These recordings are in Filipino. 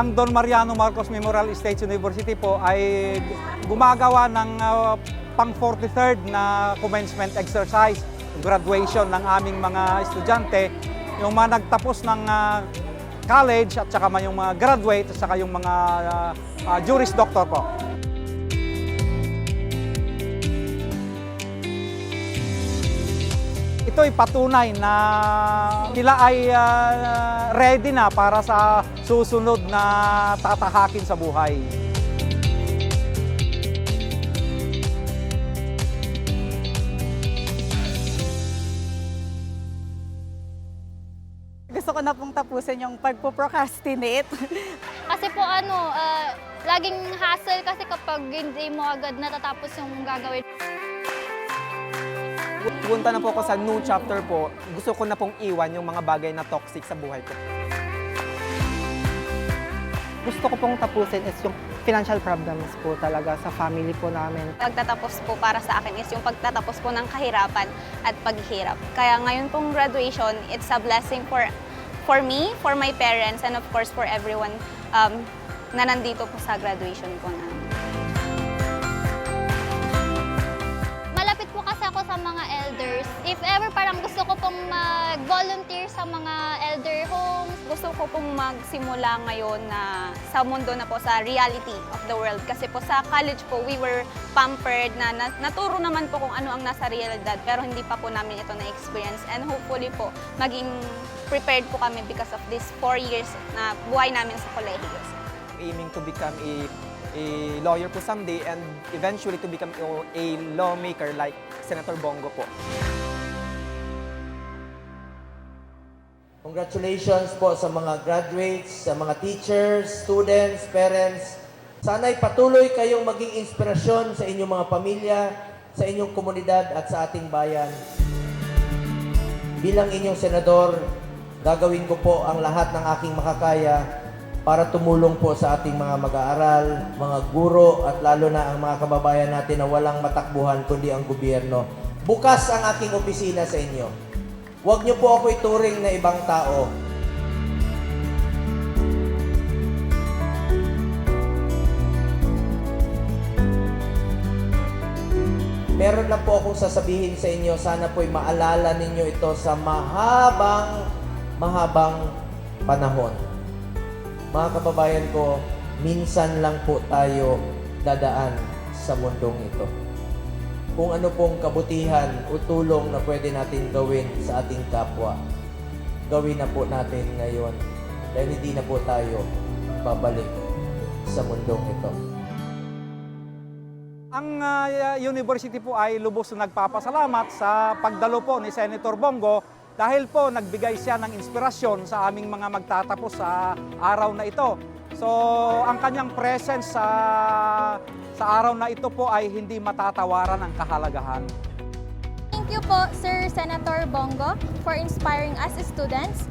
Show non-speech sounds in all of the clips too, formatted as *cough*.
ang Don Mariano Marcos Memorial State University po ay gumagawa ng ah, pang 43rd na commencement exercise, graduation ng aming mga estudyante, yung mga nagtapos ng ah, college at saka yung mga graduate at saka yung mga ah, ah, Juris Doctor po. Ito ay patunay na sila ay ah, ready na para sa susunod na tatahakin sa buhay. Gusto ko na pong tapusin yung pagpo-procrastinate. *laughs* Kasi po ano, ah, laging hassle kasi kapag hindi mo agad natatapos yung gagawin. Punta na po ako sa new chapter po. Gusto ko na pong iwan yung mga bagay na toxic sa buhay ko. Gusto ko pong tapusin is yung financial problems po talaga sa family po namin. Pagtatapos po para sa akin is yung pagtatapos po ng kahirapan at paghihirap. Kaya ngayon pong graduation, it's a blessing for for me, for my parents, and of course for everyone um, na nandito po sa graduation po namin. Elders. If ever parang gusto ko pong mag-volunteer sa mga elder homes, Gusto ko pong magsimula ngayon na sa mundo na po sa reality of the world. Kasi po sa college po, we were pampered na, na naturo naman po kung ano ang nasa realidad pero hindi pa po namin ito na-experience. And hopefully po, maging prepared po kami because of this four years na buhay namin sa kolehiyo. Aiming to become a, a lawyer po someday and eventually to become a, lawmaker like Senator Bongo po. Congratulations po sa mga graduates, sa mga teachers, students, parents. Sana'y patuloy kayong maging inspirasyon sa inyong mga pamilya, sa inyong komunidad at sa ating bayan. Bilang inyong senador, gagawin ko po ang lahat ng aking makakaya para tumulong po sa ating mga mag-aaral, mga guro at lalo na ang mga kababayan natin na walang matakbuhan kundi ang gobyerno. Bukas ang aking opisina sa inyo. Huwag niyo po ako ituring na ibang tao. Meron na po akong sasabihin sa inyo, sana po'y maalala ninyo ito sa mahabang, mahabang panahon. Mga kababayan ko, minsan lang po tayo dadaan sa mundong ito. Kung ano pong kabutihan o tulong na pwede natin gawin sa ating kapwa, gawin na po natin ngayon dahil hindi na po tayo babalik sa mundong ito. Ang ah, university po ay lubos na nagpapasalamat sa pagdalo po ni Senator Bongo dahil po nagbigay siya ng inspirasyon sa aming mga magtatapos sa araw na ito. So, ang kanyang presence sa sa araw na ito po ay hindi matatawaran ang kahalagahan. Thank you po, Sir Senator Bongo, for inspiring us as students.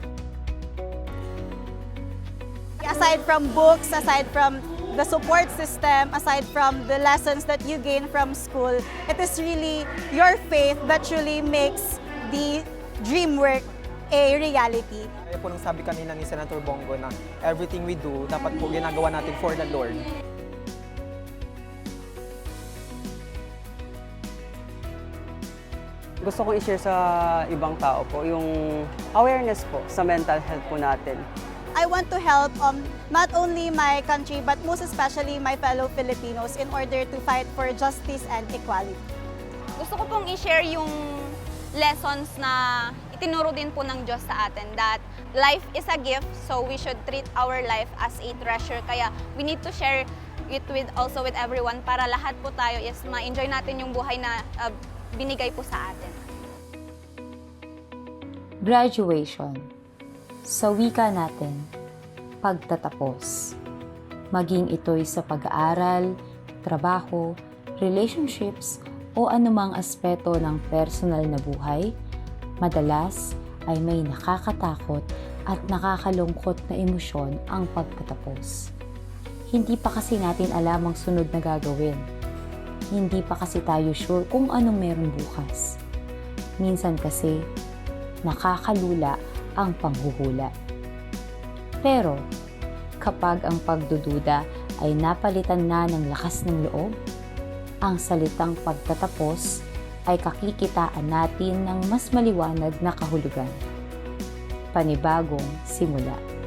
aside from books, aside from the support system, aside from the lessons that you gain from school, it is really your faith that truly makes the dream work a reality. Kaya po nang sabi kanina ni Senator Bongo na everything we do, dapat po ginagawa natin for the Lord. gusto kong i-share sa ibang tao po yung awareness po sa mental health po natin. I want to help um, not only my country but most especially my fellow Filipinos in order to fight for justice and equality. Gusto ko pong i-share yung lessons na itinuro din po ng Diyos sa atin that life is a gift so we should treat our life as a treasure. Kaya we need to share it with also with everyone para lahat po tayo is ma-enjoy natin yung buhay na uh, binigay po sa atin. Graduation. Sa wika natin, pagtatapos. Maging ito'y sa pag-aaral, trabaho, relationships, o anumang aspeto ng personal na buhay, madalas ay may nakakatakot at nakakalungkot na emosyon ang pagtatapos. Hindi pa kasi natin alam ang sunod na gagawin. Hindi pa kasi tayo sure kung anong meron bukas. Minsan kasi, nakakalula ang panghuhula. Pero, kapag ang pagdududa ay napalitan na ng lakas ng loob, ang salitang pagtatapos ay kakikitaan natin ng mas maliwanag na kahulugan. Panibagong simula.